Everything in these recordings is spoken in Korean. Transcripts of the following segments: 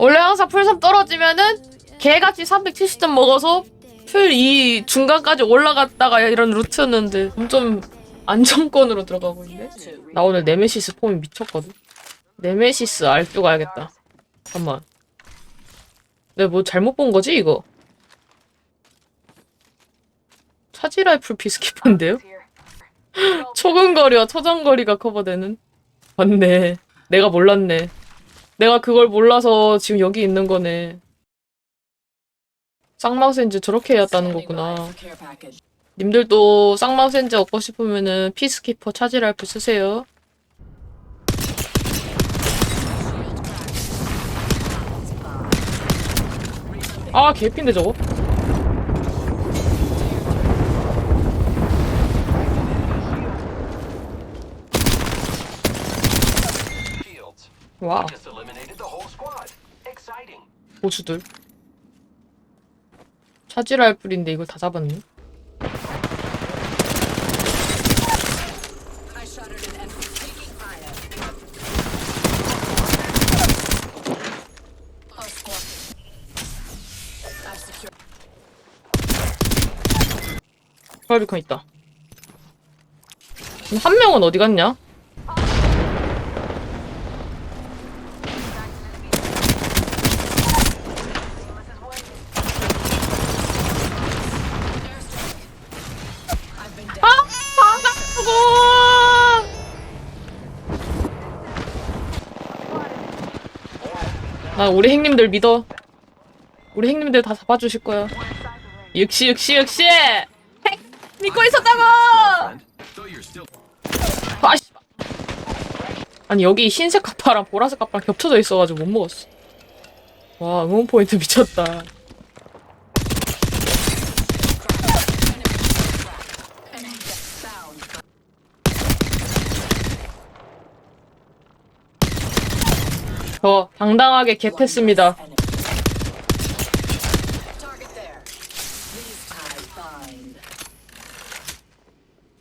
원래 항상 풀3 떨어지면은 개같이 370점 먹어서 풀 2 중간까지 올라갔다가 이런 루트였는데 점점 안정권으로 들어가고 있네. 나 오늘 네메시스 폼이 미쳤거든. 네메시스 알투 가야겠다. 잠깐만. 내가 뭐 잘못 본 거지 이거? 차지라이플 피스키퍼인데요? 초근거리와 초장거리가 커버되는? 맞네. 내가 몰랐네. 내가 그걸 몰라서 지금 여기 있는 거네. 쌍마우센즈 저렇게 해왔다는 거구나. 님들도 쌍마우센즈 얻고 싶으면은 피스키퍼 차지라이프 쓰세요. 아 개핀데 저거? 와 Just 보수들. 차지라이플인데 이걸 다 잡았네. 바비컨 있다. 한 명은 어디 갔냐? 나 우리 행님들 믿어. 우리 행님들 다 잡아주실 거야. 역시 역시 역시! 핵! 믿고 있었다고! 아씨. 아니 여기 흰색 카파랑 보라색 카파랑 겹쳐져 있어가지고 못 먹었어. 와 응원 포인트 미쳤다. 저 당당하게 겟했습니다.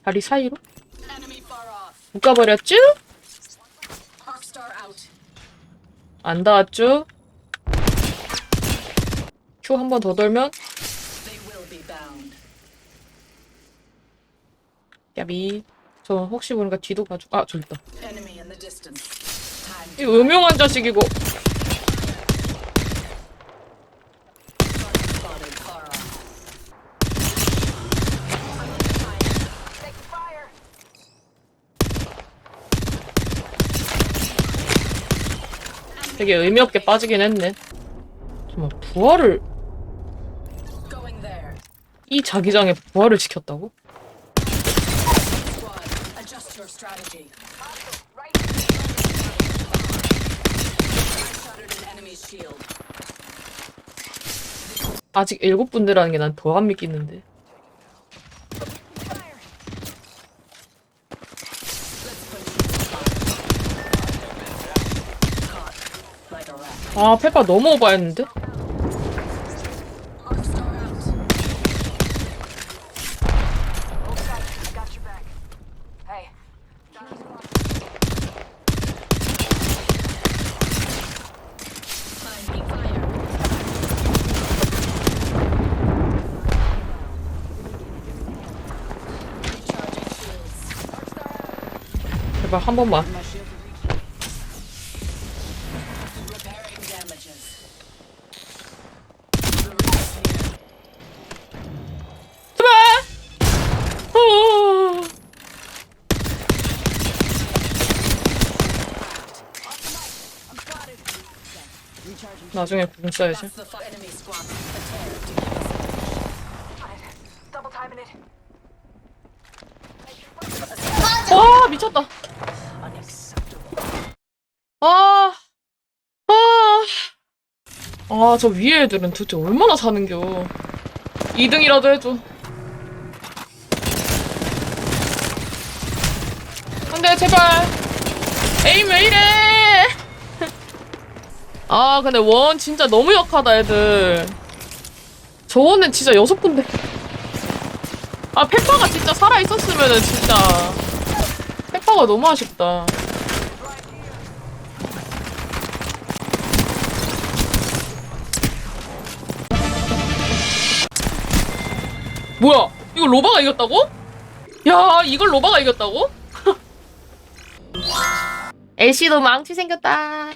다리 사이로. 묶어버렸쥬? 안 닿았쥬? 큐 한 번 더 돌면. 야비. 저 혹시 모르니까 뒤도 봐줘. 아 저기 있다. 이 음흉한 자식이고. 되게 의미 없게 빠지긴 했네. 정말 부활을. 이 자기장에 부활을 시켰다고? 아직 일곱 분대라는 게 난 더 안 믿기는데. 아 페파 너무 오버했는데? 제발 한 번만. 어. 나중에 구경 써야지. 와 미쳤다. 아, 아, 아, 저 위에 애들은 도대체 얼마나 사는겨. 2등이라도 해줘. 안 돼, 제발. 에임 왜 이래? 아, 근데 원 진짜 너무 약하다, 애들. 저원은 진짜 여섯 군데. 아, 페퍼가 진짜 살아있었으면은 진짜. 페퍼가 너무 아쉽다. 뭐야? 이거 로바가 이겼다고? 야, 이걸 로바가 이겼다고? LC도 망치 생겼다.